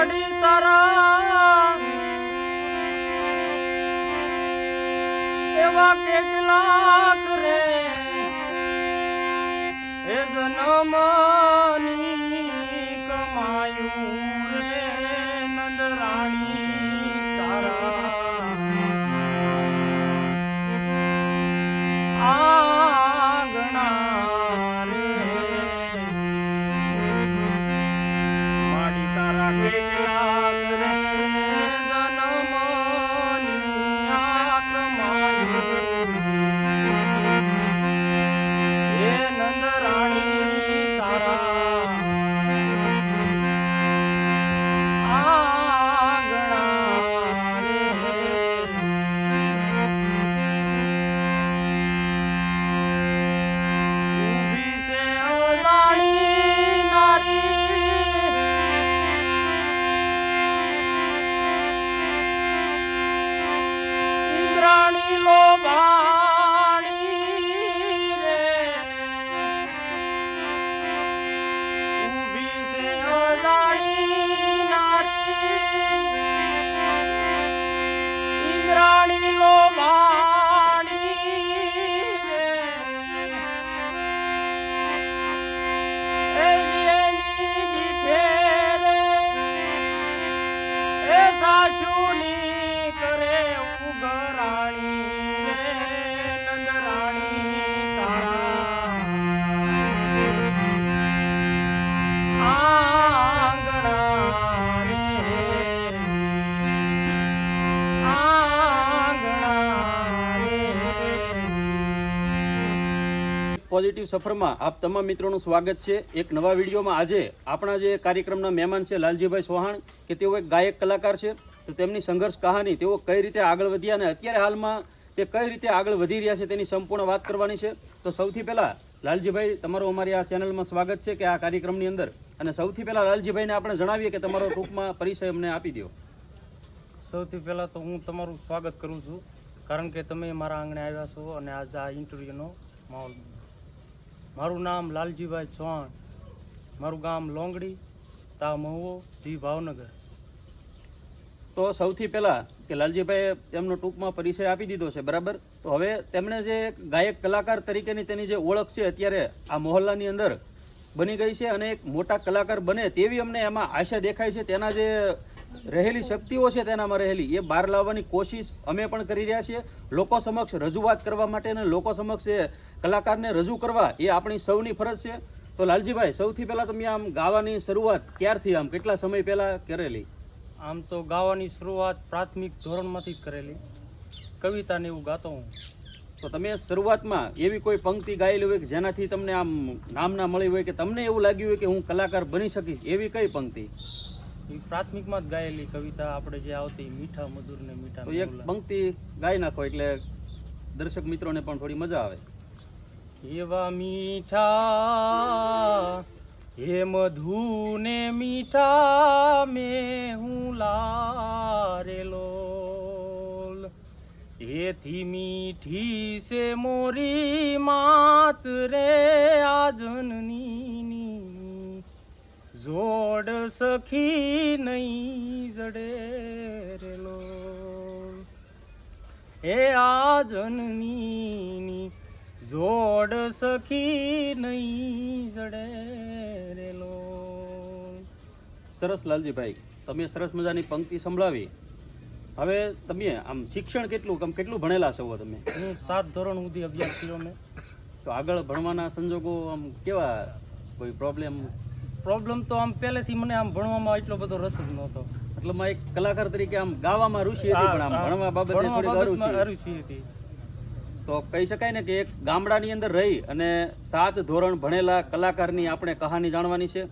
માડી તારા. એવા કેટલાક રે. એ જન્મની પોઝિટિવ સફરમાં આપ તમામ મિત્રોનું સ્વાગત છે. એક નવા વિડીયોમાં આજે આપણા જે કાર્યક્રમના મહેમાન છે લાલજીભાઈ સોહાણ કે તેઓ એક ગાયક કલાકાર છે, તો તેમની સંઘર્ષ કહાની તેઓ કઈ રીતે આગળ વધ્યા અને અત્યારે હાલમાં તે કઈ રીતે આગળ વધી રહ્યા છે તેની સંપૂર્ણ વાત કરવાની છે. તો સૌથી પહેલાં લાલજીભાઈ, તમારું અમારી આ ચેનલમાં સ્વાગત છે કે આ કાર્યક્રમની અંદર. અને સૌથી પહેલાં લાલજીભાઈને આપણે જણાવીએ કે તમારો ટૂંકમાં પરિચય અમને આપી દો. સૌથી પહેલાં તો હું તમારું સ્વાગત કરું છું, કારણ કે તમે મારા આંગણે આવ્યા છો અને આજે આ ઇન્ટરવ્યૂનો માહોલ મારું નામ લાલજીભાઈ ચૌહાણ. મારું ગામ લોંગડી, તા મહુવો, જી ભાવનગર. તો સૌથી પહેલાં કે લાલજીભાઈએ તેમનો ટૂંકમાં પરિચય આપી દીધો છે, બરાબર? તો હવે તેમણે જે ગાયક કલાકાર તરીકેની તેની જે ઓળખ છે અત્યારે આ મોહલ્લાની અંદર બની ગઈ છે અને એક મોટા કલાકાર બને તેવી અમને એમાં આશા દેખાય છે. તેના જે રહેલી શક્તિઓ છે તેનામાં રહેલી. એ બહાર લાવવાની કોશિશ અમે પણ કરી રહ્યા છીએ. લોકો સમક્ષ રજૂઆત કરવા માટે અને લોકો સમક્ષ એ કલાકારને રજૂ કરવા એ આપણી સૌની ફરજ છે. તો લાલજીભાઈ સૌથી પહેલાં તમે આમ ગાવાની શરૂઆત ક્યારથી આમ? કેટલા સમય પહેલાં કરેલી? આમ તો ગાવાની શરૂઆત પ્રાથમિક ધોરણમાંથી જ કરેલી. કવિતાને એવું ગાતો હું. તો તમે શરૂઆતમાં એવી કોઈ પંક્તિ ગાયેલી હોય કે જેનાથી તમને આમ નામના મળી હોય કે તમને એવું લાગ્યું હોય કે હું કલાકાર બની શકીશ? એવી કઈ પંક્તિ? એ પ્રાથમિકમાં જ ગાયેલી કવિતા આપણે જે આવતી મીઠા મધુર ને મીઠા તો એક. પંક્તિ ગાઈ નાખો એટલે દર્શક મિત્રોને પણ થોડી મજા આવે એવા મીઠા હે મધુ ને મીઠા મે હું લારેલો એથી મીઠી સે મોરી માત રે આજનની જોડ સખી નહીં જડે રેલો. હે જનની જોડ સખી નહીં જડે રેલો. સરસ લાલજીભાઈ તમે સરસ મજાની પંક્તિ સંભળાવી. હવે તમે આમ શિક્ષણ કેટલું આમ કેટલું ભણેલા છો તમે? હું સાત ધોરણ સુધી અભ્યાસ કર્યો મેં. તો આગળ ભણવાના સંજોગો આમ કેવા કોઈ પ્રોબ્લેમ પ્રોબ્લેમ તો આમ પહેલેથી મને આમ ભણવામાં એટલો બધો રસ જ નહોતો. મતલબ એક કલાકાર તરીકે આમ ગાવામાં રુચિ હતી પણ આમ ભણવા બાબતે થોડીક. અરુચિ હતી. તો કહી શકાય ને કે એક ગામડાની અંદર રહી અને સાત ધોરણ ભણેલા કલાકારની આપણે કહાની જાણવાની છે.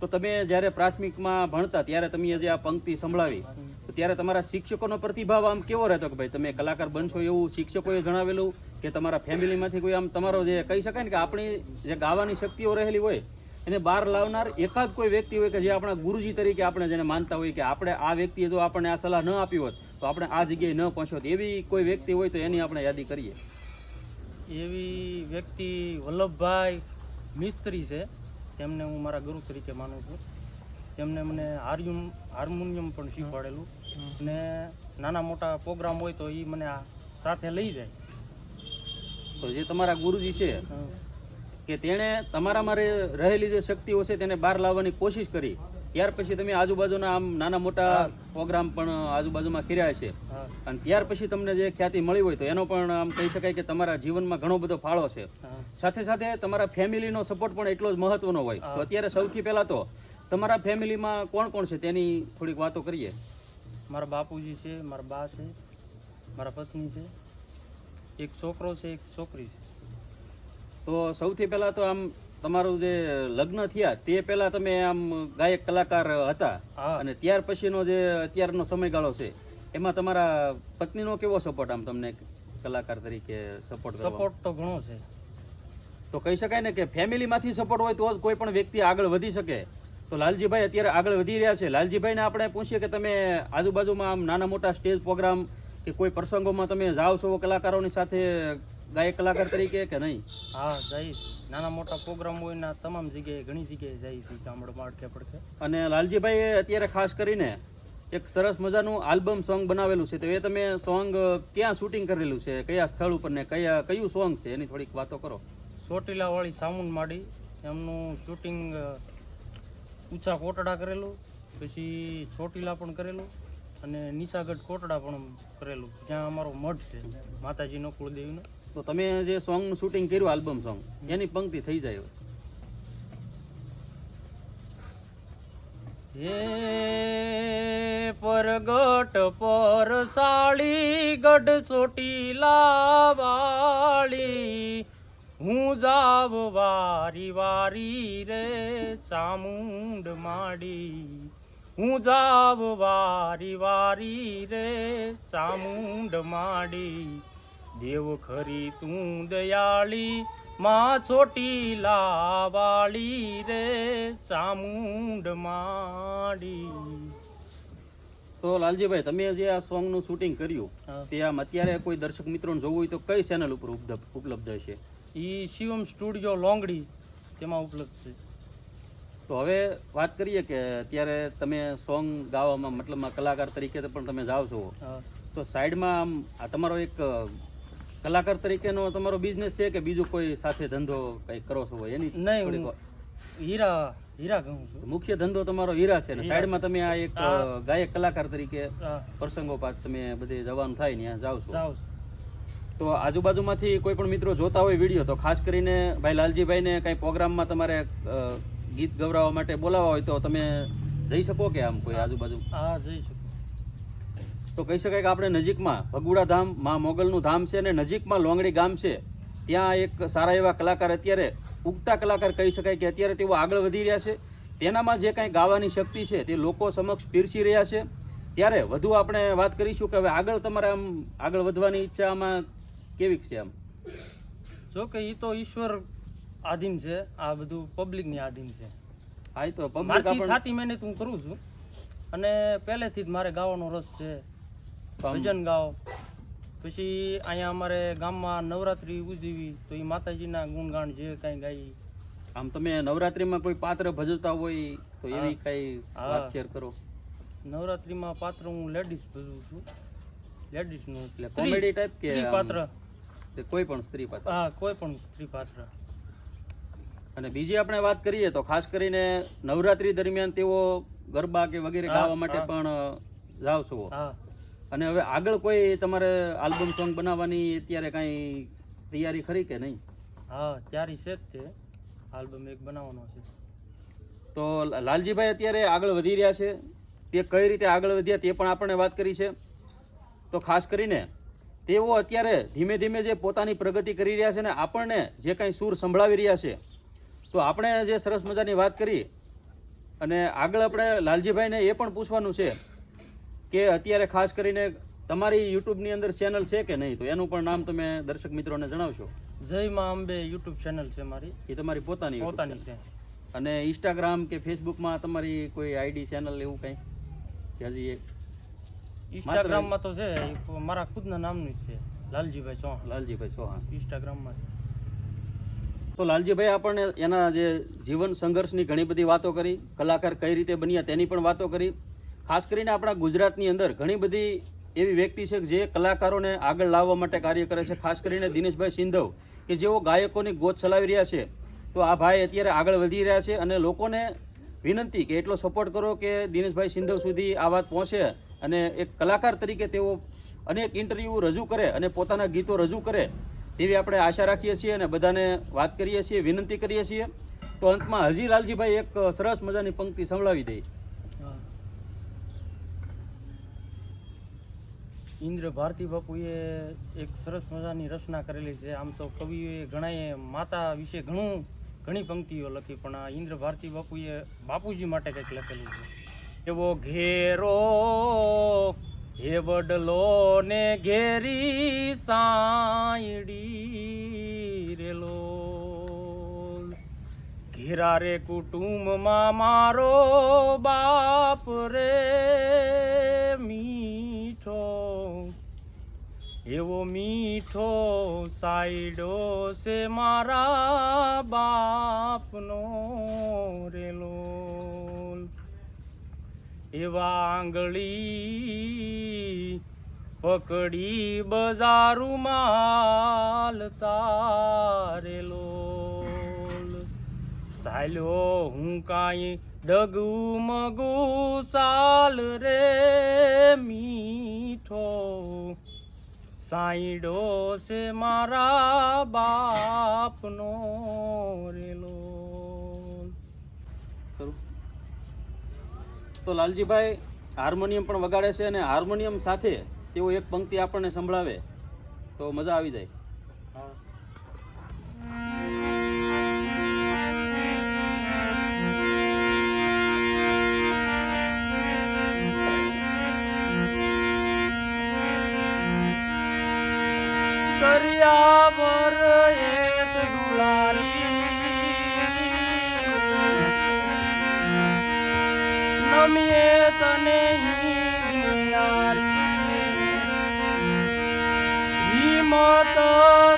તો તમે જ્યારે પ્રાથમિકમાં ભણતા ત્યારે તમે જે આ પંક્તિ સંભળાવી તો ત્યારે તમારા શિક્ષકોનો પ્રતિભાવ આમ કેવો રહેતો કે ભાઈ તમે કલાકાર બનશો એવું શિક્ષકોએ જણાવેલું કે તમારા ફેમિલીમાંથી કોઈ આમ તમારો જે કહી શકાય ને કે આપણી જે ગાવાની શક્તિઓ રહેલી હોય એને બહાર લાવનાર એકાદ કોઈ વ્યક્તિ હોય કે જે આપણા ગુરુજી તરીકે આપણે જેને માનતા હોય કે આપણે આ વ્યક્તિએ જો આપણને આ સલાહ ન આપી હોત તો આપણે આ જગ્યાએ ન પહોંચ્યો હોત. એવી કોઈ વ્યક્તિ હોય તો એની આપણે યાદી કરીએ. એવી વ્યક્તિ વલ્લભભાઈ મિસ્ત્રી છે. તેમને હું મારા ગુરુ તરીકે માનું છું. તેમને મને હાર્યુમ હાર્મોનિયમ પણ શીખવાડેલું. અને નાના મોટા પ્રોગ્રામ હોય તો એ મને આ સાથે લઈ જાય. તો જે તમારા ગુરુજી છે. કે તેણે તમારામાં રહે- રહેલી જે શક્તિઓ છે તેને બહાર લાવવાની કોશિશ કરી. ત્યાર પછી તમે આજુબાજુના આમ નાના મોટા પ્રોગ્રામ પણ આજુબાજુમાં કર્યા છે. અને ત્યાર પછી તમને જે ખ્યાતિ મળી હોય તો એનો પણ આમ કહી શકાય કે તમારા જીવનમાં ઘણો બધો ફાળો છે. સાથે સાથે તમારા ફેમિલીનો સપોર્ટ પણ એટલો જ મહત્વનો હોય. તો અત્યારે સૌથી પહેલાં તો તમારા ફેમિલીમાં કોણ કોણ છે તેની થોડીક વાતો કરીએ. મારા બાપુજી છે મારા બા છે મારા પત્ની છે એક છોકરો છે એક છોકરી છે. તો સૌથી પહેલા તો આમ તમારું જે લગ્ન થયા તે પહેલા તમે આમ ગાયક કલાકાર હતા. અને ત્યાર પછીનો જે અત્યારનો સમયગાળો છે એમાં તમારા પત્નીનો કેવો સપોર્ટ આમ તમને કલાકાર તરીકે સપોર્ટ સપોર્ટ તો ઘણો છે. તો કહી શકાય ને કે ફેમિલીમાંથી સપોર્ટ હોય તો જ કોઈ પણ વ્યક્તિ આગળ વધી શકે. તો લાલજીભાઈ અત્યારે આગળ વધી રહ્યા છે. લાલજીભાઈને આપણે પૂછીએ કે તમે આજુબાજુમાં આમ નાના મોટા સ્ટેજ પ્રોગ્રામ કે કોઈ પ્રસંગોમાં તમે જાઓ છો કલાકારોની સાથે ગાયક કલાકાર તરીકે કે નહીં? હા જઈશ નાના મોટા પ્રોગ્રામ હોય ના તમામ જગ્યાએ ઘણી જગ્યાએ જઈશ ગામડે માળખે પડખે. અને લાલજીભાઈએ અત્યારે ખાસ કરીને એક સરસ મજાનું આલ્બમ સોંગ બનાવેલું છે. તો એ તમે સોંગ ક્યાં શૂટિંગ કરેલું છે? કયા સ્થળ ઉપર ને કયા કયું સોંગ છે? એની થોડીક વાતો કરો. ચોટીલાવાળી સામુન માડી એમનું શૂટિંગ ઊંચા કોટડા કરેલું પછી ચોટીલા પણ કરેલું. અને નિશાગઢ કોટડા પણ કરેલું. જ્યાં અમારો મઠ છે માતાજીનો કુળદેવીનો. તો તમે જે સોંગનું શૂટિંગ કર્યું આલ્બમ સોંગ એની પંક્તિ થઈ જાય હે પરગટ પર સાળી ગઢ ચોટીલા વાળી હું જાવ વારી વારી રે ચામુંડ માડી. હું જાવ વારી વારી રે ચામુંડ માડી. દેવ ખરી તું દયાળી માં છોટી લાવાળી રે ચામુંડ માડી. તો લાલજીભાઈ તમે જે આ સોંગનું શૂટિંગ કર્યું. તે આમ અત્યારે કોઈ દર્શક મિત્રોને જોવું હોય તો કઈ ચેનલ ઉપર ઉપલબ્ધ ઉપલબ્ધ હશે? ઈ શિવમ સ્ટુડિયો લોંગડી તેમાં ઉપલબ્ધ છે. તો હવે વાત કરીએ કે અત્યારે તમે સોંગ ગાવામાં મતલબમાં કલાકાર તરીકે પણ તમે જાઓ છો. તો સાઈડમાં આમ આ તમારો એક કલાકાર તરીકેનો તમારો બિઝનેસ છે કે બીજો કોઈ સાથે ધંધો કંઈ કરો છો એની નહીં હીરા હીરા કહું છું. મુખ્ય ધંધો તમારો હીરા છે ને સાઈડમાં તમે આ એક ગાયક કલાકાર તરીકે પ્રસંગો પ્રસંગોપાત તમે બધે જવાનું થાય ને જાઓ છો. જાઓ તો આજુબાજુમાંથી કોઈ પણ મિત્રો જોતા હોય વીડિયો તો ખાસ કરીને ભાઈ લાલજીભાઈને કંઈ પ્રોગ્રામમાં તમારે ગીત ગવડાવવા માટે બોલાવવા હોય તો તમે જઈ શકો કે આમ કોઈ આજુબાજુ? હા જઈ શકો. તો કહી શકાય કે આપણે નજીકમાં ભગુડા ધામ મા મોગલનું ધામ છે અને નજીકમાં લોંગડી ગામ છે ત્યાં એક સારા એવા કલાકાર અત્યારે ઉગતા કલાકાર કહી શકાય કે અત્યારે તેઓ આગળ વધી રહ્યા છે. તેનામાં જે કાંઈ ગાવાની શક્તિ છે તે લોકો સમક્ષ પીરસી રહ્યા છે. ત્યારે વધુ આપણે વાત કરીશું કે હવે આગળ તમારે આમ આગળ વધવાની ઈચ્છા આમાં કેવીક છે આમ? જો કે એ તો ઈશ્વર આધીન છે આ બધું પબ્લિકની આધીન છે. હા તો પબ્લિક થાતી મહેનત હું કરું છું. અને પહેલેથી જ મારે ગાવાનો રસ છે. ભજન ગાઓ. પછી અહીંયા અમારે ગામમાં નવરાત્રિ ઉજવી તો એ માતાજીના ગુણગાન જે કાંઈ ગાઈ. આમ તમે નવરાત્રીમાં કોઈ પાત્ર ભજવતા હોય તો એવી કાંઈ. વાત શેર કરો. નવરાત્રિમાં પાત્ર હું લેડીઝ ભજવું છું. લેડીઝનું એટલે કોમેડી ટાઈપ કે પાત્ર. કે કોઈ પણ સ્ત્રી પાત્ર? હા કોઈ પણ સ્ત્રી પાત્ર. અને બીજી આપણે વાત કરીએ તો ખાસ કરીને નવરાત્રી દરમિયાન તેઓ ગરબા કે વગેરે ગાવા માટે પણ જાવ છો. અને હવે આગળ કોઈ તમારે આલ્બમ સોંગ બનાવવાની અત્યારે કાંઈ તૈયારી ખરી કે નહીં? હા તૈયારી છે જ તે. આલ્બમ એક બનાવવાનો છે. તો લાલજીભાઈ અત્યારે આગળ વધી રહ્યા છે. તે કઈ રીતે આગળ વધ્યા તે પણ આપણે વાત કરી છે. તો ખાસ કરીને તેઓ અત્યારે ધીમે ધીમે જે પોતાની પ્રગતિ કરી રહ્યા છે ને આપણને જે કાંઈ સૂર સંભળાવી રહ્યા છે તો આપણે જે સરસ મજાની વાત કરી અને આગળ આપણે લાલજીભાઈને એ પણ પૂછવાનું છે કે અત્યારે ખાસ કરીને તમારી યુટ્યુબની અંદર ચેનલ છે કે નહીં? તો એનું પણ નામ તમે દર્શક મિત્રોને જણાવશો. જય મા અંબે યુટ્યુબ ચેનલ છે મારી. એ તમારી પોતાની પોતાની છે. અને ઇન્સ્ટાગ્રામ કે ફેસબુકમાં તમારી કોઈ આઈડી ચેનલ એવું કંઈ? કે હજી એક ઇન્સ્ટાગ્રામમાં તો છે મારા ખુદના નામનું જ છે. લાલજીભાઈ ચૌહાણ. લાલજીભાઈ ચૌહાણ. ઇન્સ્ટાગ્રામમાં તો લાલજીભાઈ, આપણને એના જે જીવન સંઘર્ષની ઘણી બધી વાતો કરી, કલાકાર કઈ રીતે બન્યા તેની પણ વાતો કરી. ખાસ કરીને આપણા ગુજરાતની અંદર ઘણી બધી એવી વ્યક્તિ છે જે કલાકારોને આગળ લાવવા માટે કાર્ય કરે છે. ખાસ કરીને દિનેશભાઈ સિંધવ, કે જેઓ ગાયકોની ગોત ચલાવી રહ્યા છે. તો આ ભાઈ અત્યારે આગળ વધી રહ્યા છે અને લોકોને વિનંતી કે એટલો સપોર્ટ કરો કે દિનેશભાઈ સિંધવ સુધી આ વાત પહોંચે અને એક કલાકાર તરીકે તેઓ અનેક ઇન્ટરવ્યૂ રજૂ કરે અને પોતાના ગીતો રજૂ કરે. તેવી આપણે આશા રાખીએ છીએ અને બધાને વાત કરીએ છીએ, વિનંતી કરીએ છીએ તો અંતમાં હજી લાલજીભાઈ એક સરસ મજાની પંક્તિ સંભળાવી દે. ઇન્દ્ર ભારતી બાપુએ એક સરસ મજાની રચના કરેલી છે. આમ તો કવિએ ઘણાએ માતા વિશે ઘણું, ઘણી પંક્તિઓ લખી, પણ આ ઇન્દ્ર ભારતી બાપુએ બાપુજી માટે કંઈક લખેલું છે. એવો ઘેરો હે વડલો ને ઘેરી સાયડી રેલો ઘેરા રે કુટુંબમાં મારો બાપ રે મીઠો. એવો મીઠો સાઈડો છે મારા બાપનો રેલો એવા આંગળી, પકડી બજારુમાં તારેલો સાલ્યો હું કાંઈ ડગુ મગુ સાલ રે મીઠો. સાઈડો છે મારા બાપનો રેલો ખરું તો લાલજીભાઈ હાર્મોનિયમ પણ વગાડે છે અને હાર્મોનિયમ સાથે તેઓ એક પંક્તિ આપણને સંભળાવે, તો મજા આવી જાય.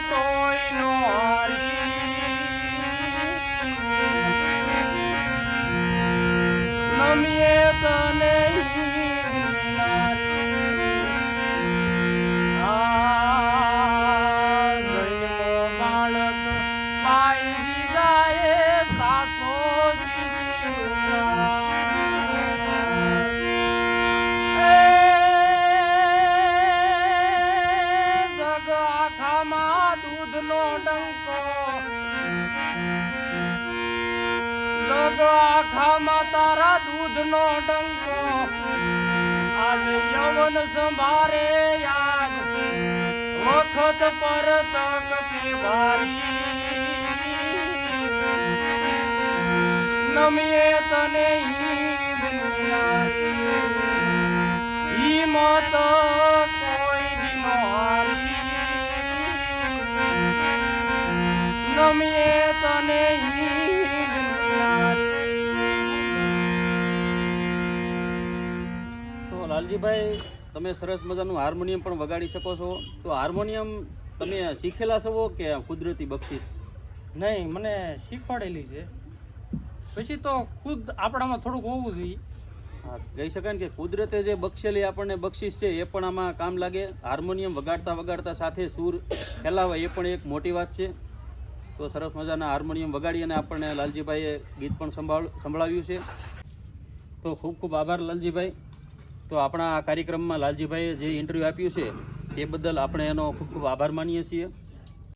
તોય આખામાં તારા દૂધનો ડંકો. આજે યવન સંભારે યાદ. વખત પર તક નમીએ તને તમે સરસ મજાનું હાર્મોનિયમ પણ વગાડી શકો છો. તો હાર્મોનિયમ તમે શીખેલા છો કે કુદરતી બક્ષિસ? નહીં મને શીખવાડેલી છે. પછી તો ખુદ આપણામાં થોડુંક હોવું જોઈએ. હા કહી શકાય ને કે કુદરતે જે બક્ષેલી આપણને બક્ષિસ છે એ પણ આમાં કામ લાગે. હાર્મોનિયમ વગાડતા વગાડતા સાથે સૂર ફેલાવે એ પણ એક મોટી વાત છે. તો સરસ મજાના હાર્મોનિયમ વગાડી અને આપણને લાલજીભાઈએ ગીત પણ સંભાળ સંભળાવ્યું છે. તો ખૂબ ખૂબ આભાર લાલજીભાઈ. તો આપણા આ કાર્યક્રમમાં લાલજીભાઈએ જે ઇન્ટરવ્યૂ આપ્યું છે, તે બદલ આપણે એનો ખૂબ ખૂબ આભાર માનીએ છીએ.